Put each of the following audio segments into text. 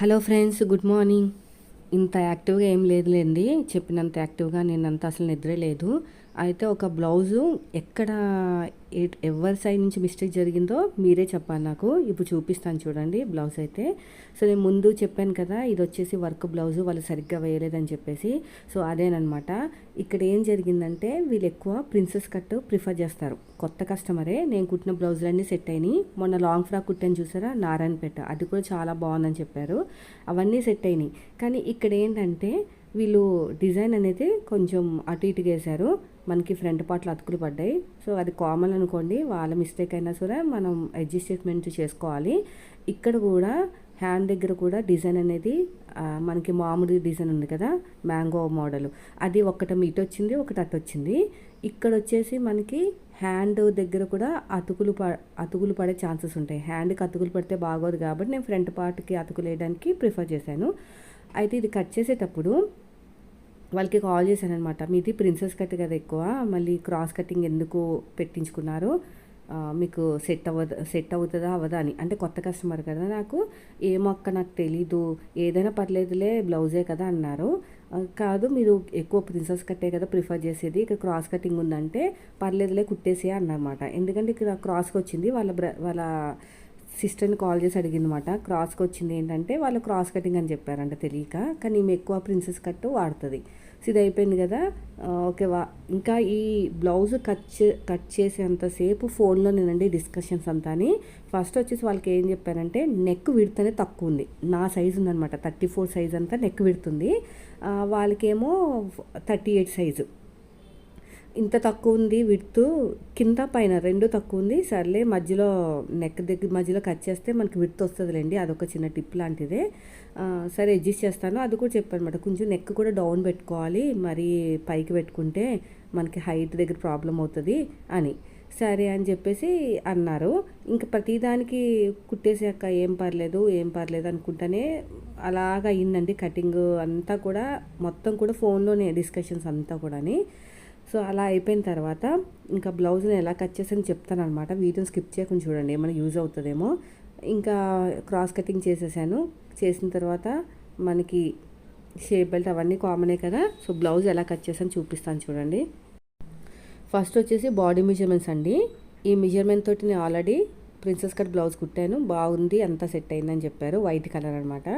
Hello friends good morning. ఇంత యాక్టివ్గా ఏం లేదులేండి. చెప్పినంత యాక్టివ్గా నేను అంత అసలు నిద్ర లేదు. అయితే ఒక బ్లౌజు ఎక్కడ ఎవరి సైడ్ నుంచి మిస్టేక్ జరిగిందో మీరే చెప్పాలి నాకు. ఇప్పుడు చూపిస్తాను చూడండి బ్లౌజ్ అయితే. సో నేను ముందు చెప్పాను కదా ఇది వచ్చేసి వర్క్ బ్లౌజు వాళ్ళు సరిగ్గా వేయలేదని చెప్పేసి. సో అదేనమాట ఇక్కడ ఏం జరిగిందంటే వీళ్ళు ఎక్కువ ప్రిన్సెస్ కట్ ప్రిఫర్ చేస్తారు. కొత్త కస్టమరే నేను కుట్టిన బ్లౌజులన్నీ సెట్ అయినాయి. మొన్న లాంగ్ ఫ్రాక్ కుట్టాను చూసారా నారాయణపేట. అది కూడా చాలా బాగుందని చెప్పారు. అవన్నీ సెట్ అయినాయి. కానీ ఇక్కడ ఏంటంటే వీళ్ళు డిజైన్ అనేది కొంచెం అటు ఇటుగా వేశారు మనకి ఫ్రంట్ పార్ట్లో అతుకులు పడ్డాయి. సో అది కామన్ అనుకోండి. వాళ్ళ మిస్టేక్ అయినా సరే మనం అడ్జస్ట్మెంట్ చేసుకోవాలి. ఇక్కడ కూడా హ్యాండ్ దగ్గర కూడా డిజైన్ అనేది మనకి మామూలు డిజైన్ ఉంది కదా మ్యాంగో మోడల్. అది ఒకటి ఇటు వచ్చింది ఒకటి అటు వచ్చింది. ఇక్కడ వచ్చేసి మనకి హ్యాండ్ దగ్గర కూడా అతుకులు ప అతుకులు పడే ఛాన్సెస్ ఉంటాయి. హ్యాండ్కి అతుకులు పడితే బాగోదు కాబట్టి నేను ఫ్రంట్ పార్ట్కి అతుకులు వేయడానికి ప్రిఫర్ చేశాను. అయితే ఇది కట్ చేసేటప్పుడు వాళ్ళకి కాల్ చేశాను అనమాట మీది ప్రిన్సెస్ కట్ కదా ఎక్కువ మళ్ళీ క్రాస్ కటింగ్ ఎందుకు పెట్టించుకున్నారు? మీకు సెట్ అవ్వదు సెట్ అవుతుందా అవ్వదా అని. అంటే కొత్త కస్టమర్ కదా నాకు ఏ మొక్క నాకు తెలీదు ఏదైనా పర్లేదులే బ్లౌజే కదా అన్నారు. కాదు మీరు ఎక్కువ ప్రిన్సెస్ కట్టే కదా ప్రిఫర్ చేసేది ఇక్కడ క్రాస్ కటింగ్ ఉందంటే పర్లేదులే కుట్టేసే అన్నమాట. ఎందుకంటే ఇక్కడ క్రాస్కి వచ్చింది వాళ్ళ బ్ర వాళ్ళ సిస్టర్ని కాల్ చేసి అడిగిందన్నమాట. క్రాస్కి వచ్చింది ఏంటంటే వాళ్ళు క్రాస్ కటింగ్ అని చెప్పారంట తెలియక కానీ ఈమె ఎక్కువ ప్రిన్సెస్ కట్ వాడుతుంది. సో ఇది అయిపోయింది కదా. ఓకే వా. ఇంకా ఈ బ్లౌజ్ కట్ చే కట్ చేసేంతసేపు ఫోన్లో నేనండి డిస్కషన్స్ అంతా అని ఫస్ట్ వచ్చేసి వాళ్ళకి ఏం చెప్పారంటే నెక్ విడితేనే అనేది తక్కువ ఉంది. నా సైజు ఉందన్నమాట. థర్టీ ఫోర్ సైజ్ అంతా నెక్ విడుతుంది వాళ్ళకేమో థర్టీ ఎయిట్ సైజు. ఇంత తక్కువ ఉంది విడ్త్ కింద పైన రెండు తక్కువ ఉంది సర్లే మధ్యలో నెక్ దగ్గర మధ్యలో కట్ చేస్తే మనకి విడ్త్ వస్తుందిలేండి. అదొక చిన్న టిప్ లాంటిదే. సరే అడ్జస్ట్ చేస్తాను. అది కూడా చెప్పాను అనమాట కొంచెం నెక్ కూడా డౌన్ పెట్టుకోవాలి. మరి పైకి పెట్టుకుంటే మనకి హైట్ దగ్గర ప్రాబ్లం అవుతుంది అని. సరే అని చెప్పేసి అన్నారు. ఇంకా ప్రతిదానికి కుట్టేసాక ఏం పర్లేదు ఏం పర్లేదు అనుకుంటానే అలాగ అయ్యిందండి కటింగ్ అంతా కూడా. మొత్తం కూడా ఫోన్లోనే డిస్కషన్స్ అంతా కూడాని. సో అలా అయిపోయిన తర్వాత ఇంకా బ్లౌజ్ని ఎలా కట్ చేసాను చెప్తాను అనమాట వీడియోని స్కిప్ చేయకుండా చూడండి ఏమైనా యూజ్ అవుతుందేమో. ఇంకా క్రాస్ కటింగ్ చేసేసాను. చేసిన తర్వాత మనకి షేప్ బెల్ట్ అవన్నీ కామనే కదా సో బ్లౌజ్ ఎలా కట్ చేసాను చూపిస్తాను చూడండి. ఫస్ట్ వచ్చేసి బాడీ మెజర్మెంట్స్ అండి. ఈ మెజర్మెంట్ తోటి నేను ఆల్రెడీ ప్రిన్సెస్ కట్ బ్లౌజ్ కుట్టాను. బాగుంది అంతా సెట్ అయిందని చెప్పారు. వైట్ కలర్ అనమాట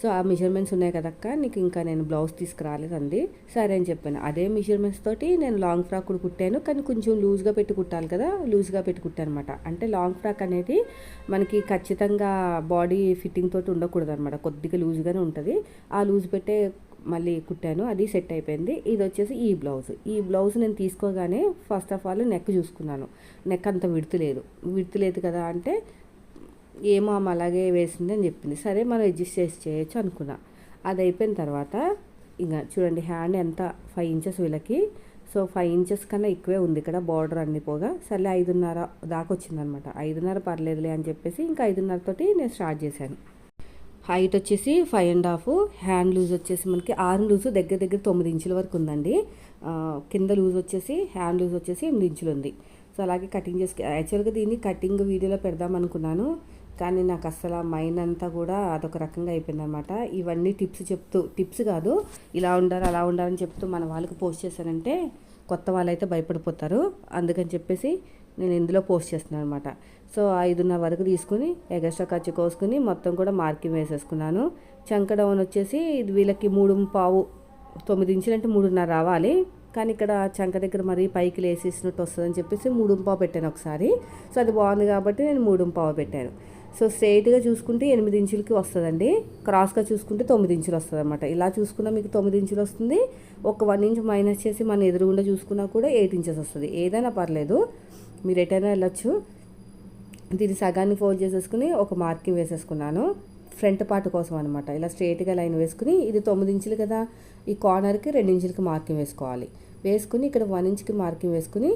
సో ఆ మెజర్మెంట్స్ ఉన్నాయి కదక్క నీకు ఇంకా నేను బ్లౌజ్ తీసుకురాలేదండి సరే అని చెప్పాను. అదే మెజర్మెంట్స్ తోటి నేను లాంగ్ ఫ్రాక్ కూడా కుట్టాను. కానీ కొంచెం లూజ్గా పెట్టి కుట్టాలి కదా లూజ్గా పెట్టి కుట్టాను అనమాట అంటే లాంగ్ ఫ్రాక్ అనేది మనకి ఖచ్చితంగా బాడీ ఫిట్టింగ్ తోటి ఉండకూడదు అనమాట కొద్దిగా లూజ్గానే ఉంటుంది. ఆ లూజ్ పెట్టే మళ్ళీ కుట్టాను అది సెట్ అయిపోయింది. ఇది వచ్చేసి ఈ బ్లౌజ్. ఈ బ్లౌజ్ నేను తీసుకోగానే ఫస్ట్ ఆఫ్ ఆల్ నెక్ చూసుకున్నాను. నెక్ అంత విడుతు లేదు. విడుతు లేదు కదా అంటే ఏమో ఆమె అలాగే వేసింది అని చెప్పింది. సరే మనం అడ్జస్ట్ చేసి చేయొచ్చు అనుకున్నా. అది అయిపోయిన తర్వాత ఇంకా చూడండి హ్యాండ్ ఎంత? ఫైవ్ ఇంచెస్ వీళ్ళకి. సో ఫైవ్ ఇంచెస్ కన్నా ఎక్కువే ఉంది ఇక్కడ బార్డర్ అన్ని పోగా. సర్లే ఐదున్నర దాకా వచ్చిందనమాట. ఐదున్నర పర్లేదులే అని చెప్పేసి ఇంకా ఐదున్నరతోటి నేను స్టార్ట్ చేశాను. హైట్ వచ్చేసి five and half hand loose వచ్చేసి మనకి ఆర్మ్ లూజ్ దగ్గర దగ్గర తొమ్మిది ఇంచుల వరకు ఉందండి. కింద లూజ్ వచ్చేసి హ్యాండ్ లూజ్ వచ్చేసి ఎనిమిది ఇంచులు ఉంది. సో అలాగే కటింగ్ చేసి యాక్చువల్గా దీన్ని కటింగ్ వీడియోలో పెడదాం అనుకున్నాను కానీ నాకు అసలు మైండ్ అంతా కూడా అదొక రకంగా అయిపోయింది అనమాట ఇవన్నీ టిప్స్ చెప్తూ టిప్స్ కాదు ఇలా ఉండాలి అలా ఉండాలని చెప్తూ మన వాళ్ళకి పోస్ట్ చేశానంటే కొత్త వాళ్ళైతే భయపడిపోతారు. అందుకని చెప్పేసి నేను ఇందులో పోస్ట్ చేస్తున్నాను అనమాట సో ఐదున్నర వరకు తీసుకుని ఎగస్ట్రా ఖర్చు కోసుకుని మొత్తం కూడా మార్కింగ్ వేసేసుకున్నాను. చంక డౌన్ వచ్చేసి ఇది వీళ్ళకి మూడు పావు తొమ్మిది ఇంచులు అంటే మూడున్నర రావాలి. కానీ ఇక్కడ చంక దగ్గర మరీ పైకి లేసేసినట్టు వస్తుందని చెప్పేసి మూడు పావు పెట్టాను ఒకసారి. సో అది బాగుంది కాబట్టి నేను మూడు పావు పెట్టాను. సో స్ట్రైట్గా చూసుకుంటే ఎనిమిది ఇంచులకి వస్తుందండి. క్రాస్గా చూసుకుంటే తొమ్మిది ఇంచులు వస్తుంది అనమాట ఇలా చూసుకున్నా మీకు తొమ్మిది ఇంచులు వస్తుంది. ఒక వన్ ఇంచ్ మైనస్ చేసి మన ఎదురుగుండా చూసుకున్నా కూడా ఎయిట్ ఇంచెస్ వస్తుంది. ఏదైనా పర్లేదు. మీరు ఎటైనా వెళ్ళొచ్చు. దీన్ని సగాన్ని ఫోల్డ్ చేసేసుకుని ఒక మార్కింగ్ వేసేసుకున్నాను. ఫ్రంట్ పార్ట్ కోసం అనమాట ఇలా స్ట్రైట్గా లైన్ వేసుకుని ఇది తొమ్మిది ఇంచులు కదా. ఈ కార్నర్కి రెండు ఇంచులకి మార్కింగ్ వేసుకోవాలి. వేసుకుని ఇక్కడ వన్ ఇంచ్కి మార్కింగ్ వేసుకుని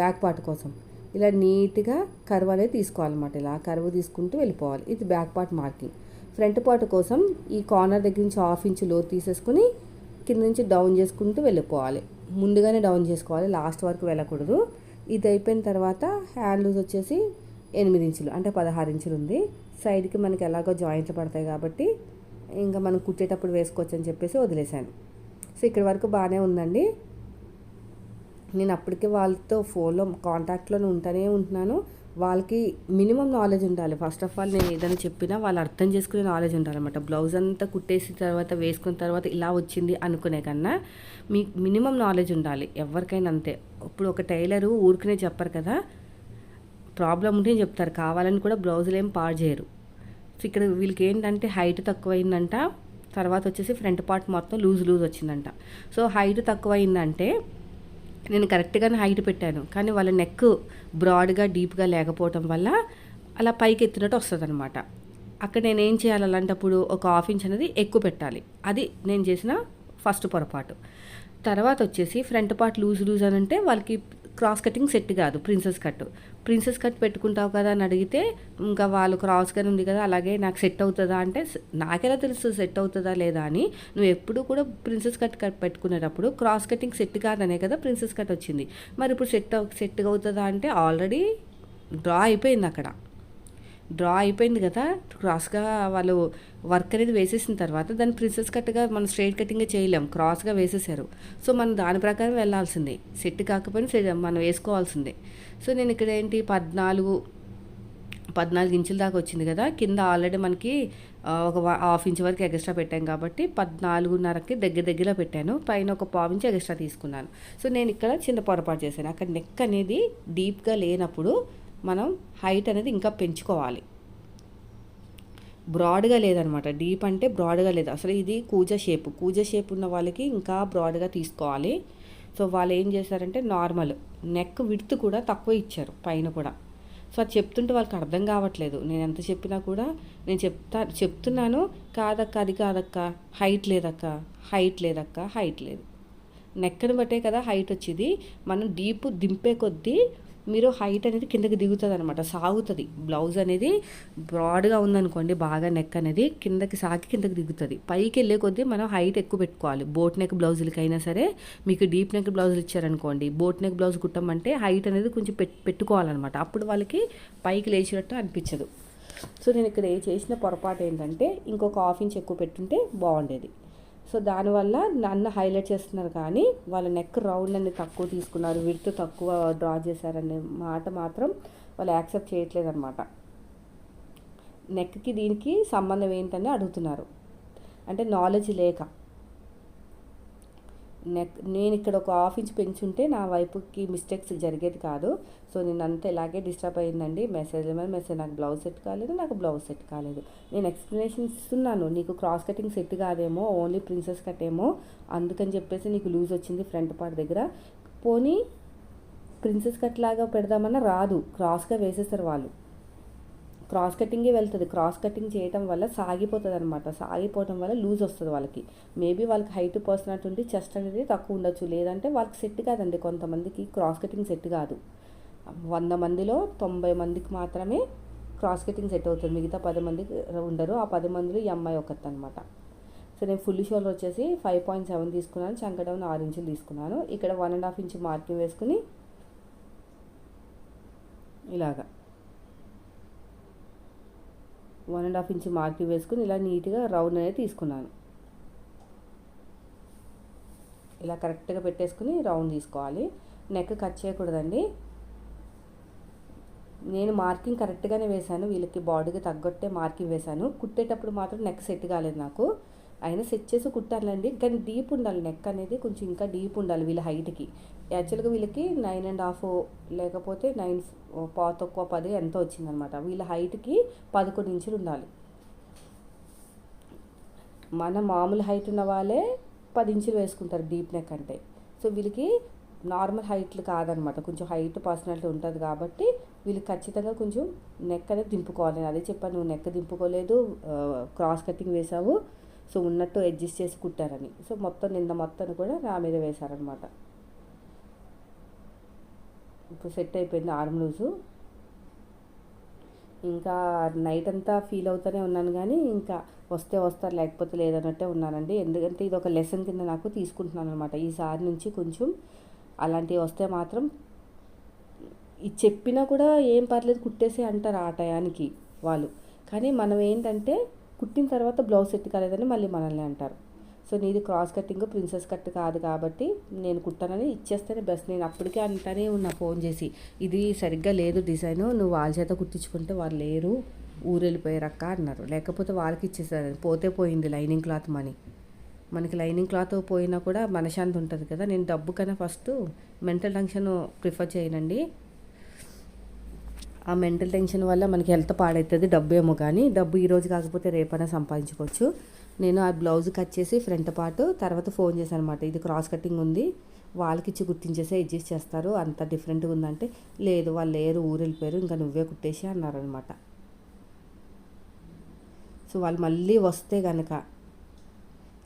బ్యాక్ పార్ట్ కోసం. ఇలా నీట్గా కర్వ్ అనేది తీసుకోవాలన్నమాట. ఇలా కర్వ్ తీసుకుంటూ వెళ్ళిపోవాలి. ఇది back part marking. Front part కోసం ఈ కార్నర్ దగ్గర నుంచి హాఫ్ ఇంచ్లో తీసేసుకుని కింద నుంచి డౌన్ చేసుకుంటూ వెళ్ళిపోవాలి. ముందుగానే డౌన్ చేసుకోవాలి. లాస్ట్ వరకు వెళ్ళకూడదు. ఇది అయిపోయిన తర్వాత హ్యాండ్ లూజ్ వచ్చేసి ఎనిమిది ఇంచులు అంటే పదహారు ఇంచులు ఉంది. సైడ్కి మనకి ఎలాగో జాయింట్లు పడతాయి కాబట్టి ఇంకా మనం కుట్టేటప్పుడు వేసుకోవచ్చు అని చెప్పేసి వదిలేశాను సో ఇక్కడి వరకు బాగానే ఉందండి. నేను అప్పటికే వాళ్ళతో ఫోన్లో కాంటాక్ట్లోనే ఉంటూనే ఉంటున్నాను. వాళ్ళకి మినిమం నాలెడ్జ్ ఉండాలి. ఫస్ట్ ఆఫ్ ఆల్ నేను ఏదైనా చెప్పినా వాళ్ళు అర్థం చేసుకునే నాలెడ్జ్ ఉండాలన్నమాట. బ్లౌజ్ అంతా కుట్టేసిన తర్వాత వేసుకున్న తర్వాత ఇలా వచ్చింది అనుకునే కన్నా మీ మినిమం నాలెడ్జ్ ఉండాలి. ఎవరికైనా అంతే. ఇప్పుడు ఒక టైలరు ఊరికనే చెప్పరు కదా. ప్రాబ్లం ఉంటే చెప్తారు. కావాలని కూడా బ్లౌజులు ఏం పాడు చేయరు. సో ఇక్కడ వీళ్ళకి ఏంటంటే హైట్ తక్కువైందంట. తర్వాత వచ్చేసి ఫ్రంట్ పార్ట్ మొత్తం లూజ్ లూజ్ వచ్చిందంట. సో హైట్ తక్కువైందంటే నేను కరెక్ట్గానే హైట్ పెట్టాను. కానీ వాళ్ళ నెక్ బ్రాడ్గా డీప్గా లేకపోవటం వల్ల అలా పైకి ఎత్తినట్టు వస్తుంది అనమాట అక్కడ నేను ఏం చేయాలి? అలాంటప్పుడు ఒక హాఫ్ ఇంచ్ అనేది ఎక్కువ పెట్టాలి. అది నేను చేసిన ఫస్ట్ పొరపాటు. తర్వాత వచ్చేసి ఫ్రంట్ పార్ట్ లూజ్ లూజ్ అని అంటే వాళ్ళకి క్రాస్ కటింగ్ సెట్ కాదు ప్రిన్సెస్ కట్. ప్రిన్సెస్ కట్ పెట్టుకుంటావు కదా అని అడిగితే ఇంకా వాళ్ళు క్రాస్గానే ఉంది కదా అలాగే నాకు సెట్ అవుతుందా అంటే నాకెలా తెలుసు సెట్ అవుతుందా లేదా అని. నువ్వు ఎప్పుడు కూడా ప్రిన్సెస్ కట్ కట్ పెట్టుకునేటప్పుడు క్రాస్ కటింగ్ సెట్ కాదనే కదా ప్రిన్సెస్ కట్ వచ్చింది. మరి ఇప్పుడు సెట్ సెట్ అవుతుందా అంటే ఆల్రెడీ డ్రా అయిపోయింది అక్కడ. డ్రా అయిపోయింది కదా. క్రాస్గా వాళ్ళు వర్క్ అనేది వేసేసిన తర్వాత దాన్ని ప్రిన్సెస్ కట్గా మనం స్ట్రైట్ కటింగ్ చేయలేం. క్రాస్గా వేసేసారు సో మనం దాని ప్రకారం వెళ్ళాల్సిందే. సెట్ కాకపోయినా మనం వేసుకోవాల్సిందే. సో నేను ఇక్కడ ఏంటి పద్నాలుగు పద్నాలుగు ఇంచుల దాకా వచ్చింది కదా. కింద ఆల్రెడీ మనకి ఒక హాఫ్ ఇంచ్ వరకు ఎక్స్ట్రా పెట్టాం కాబట్టి పద్నాలుగున్నరకి దగ్గర దగ్గరలో పెట్టాను. పైన ఒక పావు ఇంచ్ ఎక్స్ట్రా తీసుకున్నాను. సో నేను ఇక్కడ చిన్న పొరపాటు చేశాను. అక్కడ నెక్ అనేది డీప్గా లేనప్పుడు మనం హైట్ అనేది ఇంకా పెంచుకోవాలి. బ్రాడ్గా లేదనమాట. డీప్ అంటే బ్రాడ్గా లేదు. అసలు ఇది కూజ షేప్ కూజ షేప్ ఉన్న వాళ్ళకి ఇంకా బ్రాడ్గా తీసుకోవాలి. సో వాళ్ళు ఏం చేశారంటే నార్మల్ నెక్ విడ్త్ కూడా తక్కువ ఇచ్చారు పైన కూడా. సో అది చెప్తుంటే వాళ్ళకి అర్థం కావట్లేదు. నేను ఎంత చెప్పినా కూడా నేను చెప్తా చెప్తున్నాను కాదక్క అది కాదక్క. హైట్ లేదక్క. హైట్ లేదక్క. హైట్ లేదు. నెక్కను బట్టే కదా హైట్ వచ్చేది. మనం డీప్ దింపే కొద్దీ మీరు హైట్ అనేది కిందకి దిగుతుంది అనమాట సాగుతుంది. బ్లౌజ్ అనేది బ్రాడ్గా ఉందనుకోండి బాగా నెక్ అనేది కిందకి సాగి కిందకి దిగుతుంది. పైకి వెళ్ళే కొద్దీ మనం హైట్ ఎక్కువ పెట్టుకోవాలి. బోట్ నెక్ బ్లౌజులకైనా సరే మీకు డీప్ నెక్ బ్లౌజులు ఇచ్చారనుకోండి బోట్ నెక్ బ్లౌజ్ కుట్టమంటే హైట్ అనేది కొంచెం పెట్టుకోవాలన్నమాట. అప్పుడు వాళ్ళకి పైకి లేచినట్టు అనిపించదు. సో నేను ఇక్కడ చేసిన పొరపాటు ఏంటంటే ఇంకొక హాఫ్ ఇంచ్ ఎక్కువ పెట్టుంటే బాగుండేది. సో దానివల్ల నన్ను హైలైట్ చేస్తున్నారు కానీ వాళ్ళ నెక్ రౌండ్ అనేది తక్కువ తీసుకున్నారు. విడుతు తక్కువ డ్రా చేశారనే మాట మాత్రం వాళ్ళు యాక్సెప్ట్ చేయట్లేదు అనమాట నెక్కి దీనికి సంబంధం ఏంటని అడుగుతున్నారు. అంటే నాలెడ్జ్ లేక. నెక్ నేను ఇక్కడ ఒక హాఫ్ ఇంచ్ పెంచుంటే నా వైపుకి మిస్టేక్స్ జరిగేది కాదు. సో నేను అంతా ఇలాగే డిస్టర్బ్ అయ్యిందండి మెసేజ్ మీద మెసేజ్ నాకు బ్లౌజ్ సెట్ కాలేదు నాకు బ్లౌజ్ సెట్ కాలేదు. నేను ఎక్స్ప్లెనేషన్ ఇస్తున్నాను నీకు క్రాస్ కటింగ్ సెట్ కాదేమో ఓన్లీ ప్రిన్సెస్ కట్ ఏమో అందుకని చెప్పేసి నీకు లూజ్ వచ్చింది ఫ్రంట్ పార్ట్ దగ్గర. పోనీ ప్రిన్సెస్ కట్ లాగా పెడదామన్నా రాదు క్రాస్గా వేసేస్తారు వాళ్ళు. క్రాస్ కటింగే వెళ్తుంది. క్రాస్ కటింగ్ చేయటం వల్ల సాగిపోతుంది అనమాట సాగిపోవడం వల్ల లూజ్ వస్తుంది వాళ్ళకి. మేబీ వాళ్ళకి హైట్ పర్సనట్ ఉండి చెస్ట్ అనేది తక్కువ ఉండొచ్చు. లేదంటే వాళ్ళకి సెట్ కాదండి. కొంతమందికి క్రాస్ కటింగ్ సెట్ కాదు. వంద మందిలో తొంభై మందికి మాత్రమే క్రాస్ కటింగ్ సెట్ అవుతుంది. మిగతా పది మందికి ఉండరు. ఆ పది మందిలో ఈ అమ్మాయి ఒకటి అనమాట సో నేను ఫుల్ షోల్డర్ వచ్చేసి ఫైవ్ పాయింట్ సెవెన్ తీసుకున్నాను. చంకడౌన్ ఆరు ఇంచులు తీసుకున్నాను. ఇక్కడ one and half inch marking వేసుకుని ఇలాగా. One and half inch marking వేసుకుని ఇలా నీట్గా రౌండ్ అనేది తీసుకున్నాను. ఇలా కరెక్ట్గా పెట్టేసుకుని రౌండ్ తీసుకోవాలి. నెక్ కట్ చేయకూడదండి. నేను మార్కింగ్ కరెక్ట్గానే వేశాను. వీళ్ళకి బాడీకి తగ్గొట్టే మార్కింగ్ వేశాను. కుట్టేటప్పుడు మాత్రం నెక్ సెట్ కాలేదు నాకు. అయినా సెట్ చేసి కుట్టాలండి కానీ డీప్ ఉండాలి. నెక్ అనేది కొంచెం ఇంకా డీప్ ఉండాలి వీళ్ళ హైట్కి యాక్చువల్గా వీళ్ళకి నైన్ అండ్ హాఫ్ లేకపోతే నైన్ పా తక్కువ పది ఎంత వచ్చిందనమాట. వీళ్ళ హైట్కి పదకొండు ఇంచులు ఉండాలి. మన మామూలు హైట్ ఉన్న వాళ్ళే పది ఇంచులు వేసుకుంటారు డీప్ నెక్ అంటే. సో వీళ్ళకి నార్మల్ హైట్లు కాదనమాట. కొంచెం హైట్ పర్సనాలిటీ ఉంటుంది కాబట్టి వీళ్ళు ఖచ్చితంగా కొంచెం నెక్ అనేది దింపుకోవాలి. నేను అదే చెప్పాను నువ్వు నెక్ దింపుకోలేదు క్రాస్ కటింగ్ వేసావు సో ఉన్నట్టు అడ్జస్ట్ చేసి కుట్టారని సో మొత్తం నిన్న మొత్తం కూడా నా మీద వేశారనమాట ఇప్పుడు సెట్ అయిపోయింది ఆర్మ్ లూజు ఇంకా నైట్ అంతా ఫీల్ అవుతూనే ఉన్నాను కానీ ఇంకా వస్తే వస్తారు లేకపోతే లేదన్నట్టే ఉన్నానండి. ఎందుకంటే ఇది ఒక లెసన్ కింద నాకు తీసుకుంటున్నాను అనమాట ఈసారి నుంచి కొంచెం అలాంటివి వస్తే మాత్రం ఇది చెప్పినా కూడా ఏం పర్లేదు కుట్టేసి అంటారు ఆ టయానికి వాళ్ళు. కానీ మనం ఏంటంటే కుట్టిన తర్వాత బ్లౌజ్ సెట్ కాలేదని మళ్ళీ మనల్ని అంటారు. సో నీది క్రాస్ కటింగ్ ప్రిన్సెస్ కట్ కాదు కాబట్టి నేను కుట్టానని ఇచ్చేస్తేనే బెస్ట్. నేను అప్పటికే అంటానే ఉన్నా ఫోన్ చేసి ఇది సరిగ్గా లేదు డిజైన్ నువ్వు వాళ్ళ చేత కుట్టించుకుంటే వాళ్ళు లేరు ఊరెళ్ళిపోయారక్క అన్నారు. లేకపోతే వాళ్ళకి ఇచ్చేసారు. పోతే పోయింది లైనింగ్ క్లాత్ మనీ. మనకి లైనింగ్ క్లాత్ పోయినా కూడా మనశాంతి ఉంటుంది కదా. నేను డబ్బు కన్నా ఫస్ట్ మెంటల్ టెన్షన్ ప్రిఫర్ చేయనండి. ఆ మెంటల్ టెన్షన్ వల్ల మనకి హెల్త్ పాడవుతుంది డబ్బు ఏమో కానీ డబ్బు ఈరోజు కాకపోతే రేపైనా సంపాదించుకోవచ్చు. నేను ఆ బ్లౌజ్ కట్ చేసి ఫ్రంట్ పార్ట్ తర్వాత ఫోన్ చేశాను అనమాట ఇది క్రాస్ కటింగ్ ఉంది. వాళ్ళకి ఇచ్చి గుర్తించేసి అడ్జస్ట్ చేస్తారు. అంత డిఫరెంట్గా ఉందంటే లేదు వాళ్ళు లేరు ఊరు వెళ్ళిపోయారు ఇంకా నువ్వే కుట్టేసి అన్నారనమాట సో వాళ్ళు మళ్ళీ వస్తే కనుక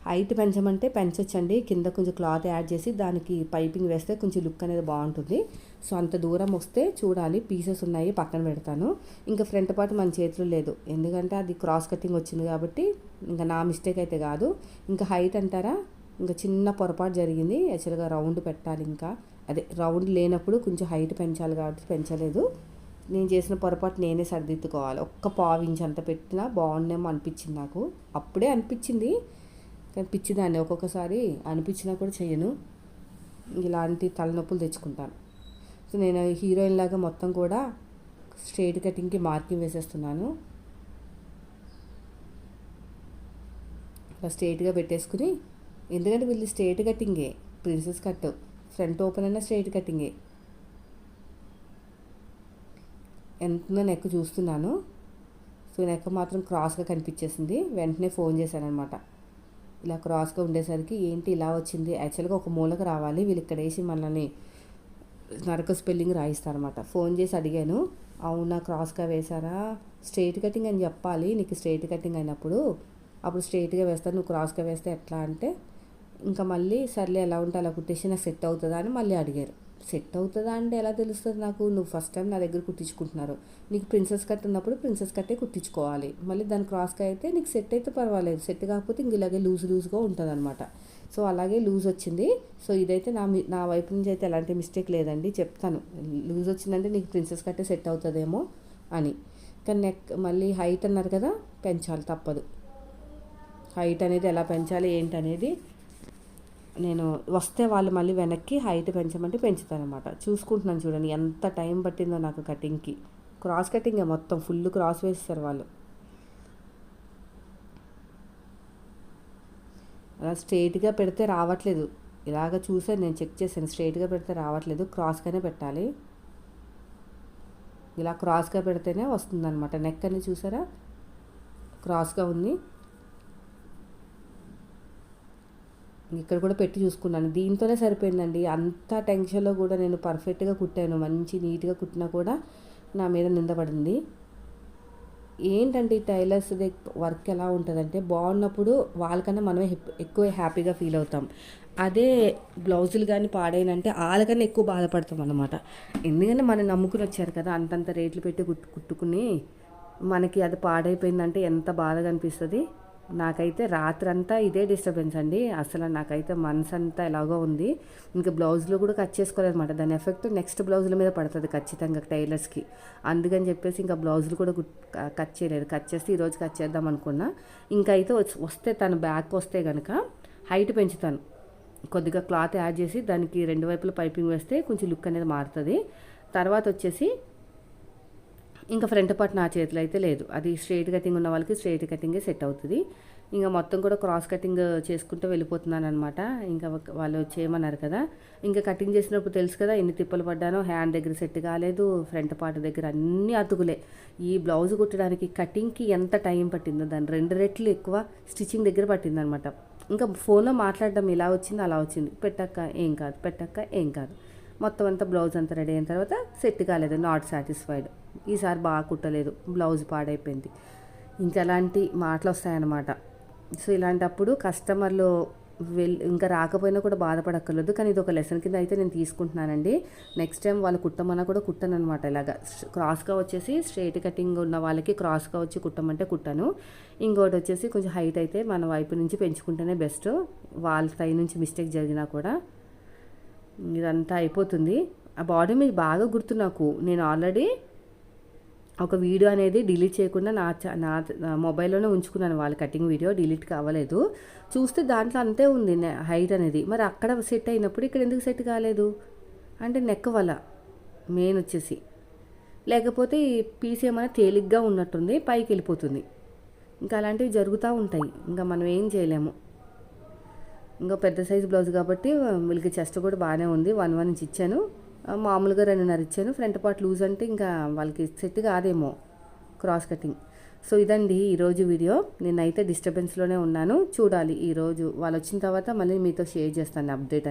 హైట్ పెంచమంటే పెంచొచ్చండి. కింద కొంచెం క్లాత్ యాడ్ చేసి దానికి పైపింగ్ వేస్తే కొంచెం లుక్ అనేది బాగుంటుంది. సో అంత దూరం వస్తే చూడాలి. పీసెస్ ఉన్నాయి పక్కన పెడతాను. ఇంకా ఫ్రంట్ పార్ట్ మన చేతిలో లేదు. ఎందుకంటే అది క్రాస్ కటింగ్ వచ్చింది కాబట్టి ఇంకా నా మిస్టేక్ అయితే కాదు. ఇంకా హైట్ అంటారా? ఇంకా చిన్న పొరపాటు జరిగింది. యాక్చువల్గా రౌండ్ పెట్టాలి ఇంకా. అదే రౌండ్ లేనప్పుడు కొంచెం హైట్ పెంచాలి కాబట్టి పెంచలేదు. నేను చేసిన పొరపాటు నేనే సరిదిద్దుకోవాలి. ఒక్క పావు ఇంచ్ అంత పెట్టినా బాగుండేమో అనిపించింది నాకు. అప్పుడే అనిపించింది. కానీ పిచ్చిదాన్ని ఒక్కొక్కసారి అనిపించినా కూడా చేయను ఇలాంటి తలనొప్పులు తెచ్చుకుంటాను. సో నేను హీరోయిన్ లాగా మొత్తం కూడా స్ట్రైట్ కటింగ్కి మార్కింగ్ వేసేస్తున్నాను. ఇలా స్ట్రైట్గా పెట్టేసుకుని ఎందుకంటే వీళ్ళు స్ట్రైట్ కటింగే ప్రిన్సెస్ కట్ ఫ్రంట్ ఓపెన్ అయినా స్ట్రైట్ కటింగే. ఎంత నెక్ చూస్తున్నాను. సో నెక్ మాత్రం క్రాస్గా కనిపించేసింది. వెంటనే ఫోన్ చేశాను అనమాట ఇలా క్రాస్గా ఉండేసరికి ఏంటి ఇలా వచ్చింది? యాక్చువల్గా ఒక మూలకు రావాలి. వీళ్ళు ఇక్కడ వేసి మనల్ని నరక స్పెల్లింగ్ రాయిస్తారనమాట ఫోన్ చేసి అడిగాను. అవునా క్రాస్గా వేశారా? స్ట్రైట్ కటింగ్ అని చెప్పాలి. నీకు స్ట్రైట్ కటింగ్ అయినప్పుడు అప్పుడు స్ట్రైట్గా వేస్తాను. నువ్వు క్రాస్గా వేస్తే ఎట్లా? అంటే ఇంకా మళ్ళీ సర్లే ఎలా ఉంటే అలా కుట్టేసి నాకు సెట్ అవుతుందా? అని మళ్ళీ అడిగారు. సెట్ అవుతుందా అంటే ఎలా తెలుస్తుంది నాకు? నువ్వు ఫస్ట్ టైం నా దగ్గర కుట్టించుకుంటున్నారు. నీకు ప్రిన్సెస్ కట్ ఉన్నప్పుడు ప్రిన్సెస్ కట్టే కుట్టించుకోవాలి. మళ్ళీ దాని క్రాస్గా అయితే నీకు సెట్ అయితే పర్వాలేదు. సెట్ కాకపోతే ఇంక ఇలాగే లూజ్ లూజ్గా ఉంటుంది అనమాట సో అలాగే లూజ్ వచ్చింది. సో ఇదైతే నా నా వైపు నుంచి అయితే ఎలాంటి మిస్టేక్ లేదండి. చెప్తాను. లూజ్ వచ్చిందంటే నీకు ప్రిన్సెస్ కట్టే సెట్ అవుతుందేమో అని. కానీ నెక్ మళ్ళీ హైట్ అన్నారు కదా పెంచాలి తప్పదు. హైట్ అనేది ఎలా పెంచాలి ఏంటనేది నేను వస్తే వాళ్ళు మళ్ళీ వెనక్కి హైట్ పెంచమంటే పెంచుతారనమాట చూసుకుంటున్నాను చూడండి ఎంత టైం పట్టిందో నాకు కటింగ్కి క్రాస్ కటింగే మొత్తం ఫుల్ క్రాస్ వేస్తారు వాళ్ళు. అలా స్ట్రైట్గా పెడితే రావట్లేదు. ఇలాగ చూసాను నేను చెక్ చేశాను. స్ట్రైట్గా పెడితే రావట్లేదు క్రాస్గానే పెట్టాలి. ఇలా క్రాస్గా పెడితేనే వస్తుందన్నమాట. నెక్ అని చూసారా? క్రాస్గా ఉంది. ఇక్కడ కూడా పెట్టి చూసుకున్నాను. దీంతోనే సరిపోయిందండి. అంత టెన్షన్లో కూడా నేను పర్ఫెక్ట్గా కుట్టాను. మంచి నీట్గా కుట్టినా కూడా నా మీద నిందపడింది ఏంటంటే టైలర్స్ వర్క్ ఎలా ఉంటుందంటే బాగున్నప్పుడు వాళ్ళకన్నా మనమే ఎక్కువ హ్యాపీగా ఫీల్ అవుతాం. అదే బ్లౌజులు కానీ పాడైనంటే వాళ్ళకన్నా ఎక్కువ బాధపడతాం అనమాట ఎందుకంటే మనం నమ్ముకుని వచ్చారు కదా అంతంత రేట్లు పెట్టి కుట్టు కుట్టుకుని మనకి అది పాడైపోయిందంటే ఎంత బాధగా అనిపిస్తుంది. నాకైతే రాత్రంతా ఇదే డిస్టర్బెన్స్ అండి. అసలు నాకైతే మనసు అంతా ఎలాగో ఉంది. ఇంకా బ్లౌజులు కూడా కట్ చేసుకోలేదన్నమాట. దాని ఎఫెక్ట్ నెక్స్ట్ బ్లౌజుల మీద పడుతుంది ఖచ్చితంగా టైలర్స్కి అందుకని చెప్పేసి ఇంకా బ్లౌజులు కూడా కట్ చేయలేదు. కట్ చేస్తే ఈరోజు కట్ చేద్దాం అనుకున్నా. ఇంకా అయితే వస్తే తను బ్యాక్ వస్తే కనుక హైట్ పెంచుతాను. కొద్దిగా క్లాత్ యాడ్ చేసి దానికి రెండు వైపుల పైపింగ్ వేస్తే కొంచెం లుక్ అనేది మారుతుంది. తర్వాత వచ్చేసి ఇంకా ఫ్రంట్ పార్ట్ నా చేతిలో అయితే లేదు. అది స్ట్రైట్ కటింగ్ ఉన్న వాళ్ళకి స్ట్రైట్ కటింగే సెట్ అవుతుంది. ఇంకా మొత్తం కూడా క్రాస్ కటింగ్ చేసుకుంటూ వెళ్ళిపోతున్నాను అనమాట ఇంకా వాళ్ళు చేయమన్నారు కదా. ఇంకా కటింగ్ చేసినప్పుడు తెలుసు కదా ఎన్ని తిప్పలు పడ్డానో హ్యాండ్ దగ్గర సెట్ కాలేదు ఫ్రంట్ పార్ట్ దగ్గర అన్నీ అతుకులే. ఈ బ్లౌజ్ కుట్టడానికి కటింగ్కి ఎంత టైం పట్టిందో దాని రెండు రెట్లు ఎక్కువ స్టిచ్చింగ్ దగ్గర పట్టిందనమాట ఇంకా ఫోన్లో మాట్లాడడం ఇలా వచ్చింది అలా వచ్చింది. పెట్టక్క ఏం కాదు పెట్టక్క ఏం కాదు. మొత్తం అంతా బ్లౌజ్ అంతా రెడీ అయిన తర్వాత సెట్ కాలేదు నాట్ సాటిస్ఫైడ్ ఈసారి బాగా కుట్టలేదు బ్లౌజ్ పాడైపోయింది. ఇంకా అలాంటి మాటలు వస్తాయన్నమాట. సో ఇలాంటప్పుడు కస్టమర్లు వెళ్ళి ఇంకా రాకపోయినా కూడా బాధపడక్కర్లేదు. కానీ ఇది ఒక లెసన్ కింద అయితే నేను తీసుకుంటున్నానండి. నెక్స్ట్ టైం వాళ్ళు కుట్టమన్నా కూడా కుట్టను అనమాట ఇలాగా. క్రాస్గా వచ్చేసి స్ట్రైట్ కటింగ్ ఉన్న వాళ్ళకి క్రాస్గా వచ్చి కుట్టమంటే కుట్టాను. ఇంకోటి వచ్చేసి కొంచెం హైట్ అయితే మన వైపు నుంచి పెంచుకుంటేనే బెస్ట్ వాళ్ళ సైడ్ నుంచి మిస్టేక్ జరిగినా కూడా ఇదంతా అయిపోతుంది. ఆ బాడీ మీద బాగా గుర్తు నాకు. నేను ఆల్రెడీ ఒక వీడియో అనేది డిలీట్ చేయకుండా నా నా నా మొబైల్లోనే ఉంచుకున్నాను. వాళ్ళ కటింగ్ వీడియో డిలీట్ కావలేదు. చూస్తే దాంట్లో అంతే ఉంది హైట్ అనేది. మరి అక్కడ సెట్ అయినప్పుడు ఇక్కడ ఎందుకు సెట్ కాలేదు? అంటే నెక్ వల్ల మెయిన్ వచ్చేసి. లేకపోతే ఈ పీస్ ఏమైనా తేలిగ్గా ఉన్నట్టుంది పైకి వెళ్ళిపోతుంది. ఇంకా అలాంటివి జరుగుతూ ఉంటాయి. ఇంకా మనం ఏం చేయలేము. ఇంకా పెద్ద సైజ్ బ్లౌజ్ కాబట్టి వీళ్ళకి చెస్ట్ కూడా బాగానే ఉంది. వన్ వన్ ఇంచ్ ఇచ్చాను. మామూలుగా రెండున్నర ఇచ్చాను. ఫ్రంట్ పార్ట్ లూజ్ అంటే ఇంకా వాళ్ళకి సెట్ కాదేమో క్రాస్ కటింగ్. సో ఇదండి ఈరోజు వీడియో. నేనైతే డిస్టర్బెన్స్లోనే ఉన్నాను. చూడాలి ఈరోజు వాళ్ళు వచ్చిన తర్వాత మళ్ళీ మీతో షేర్ చేస్తాను అప్డేట్ అనేది.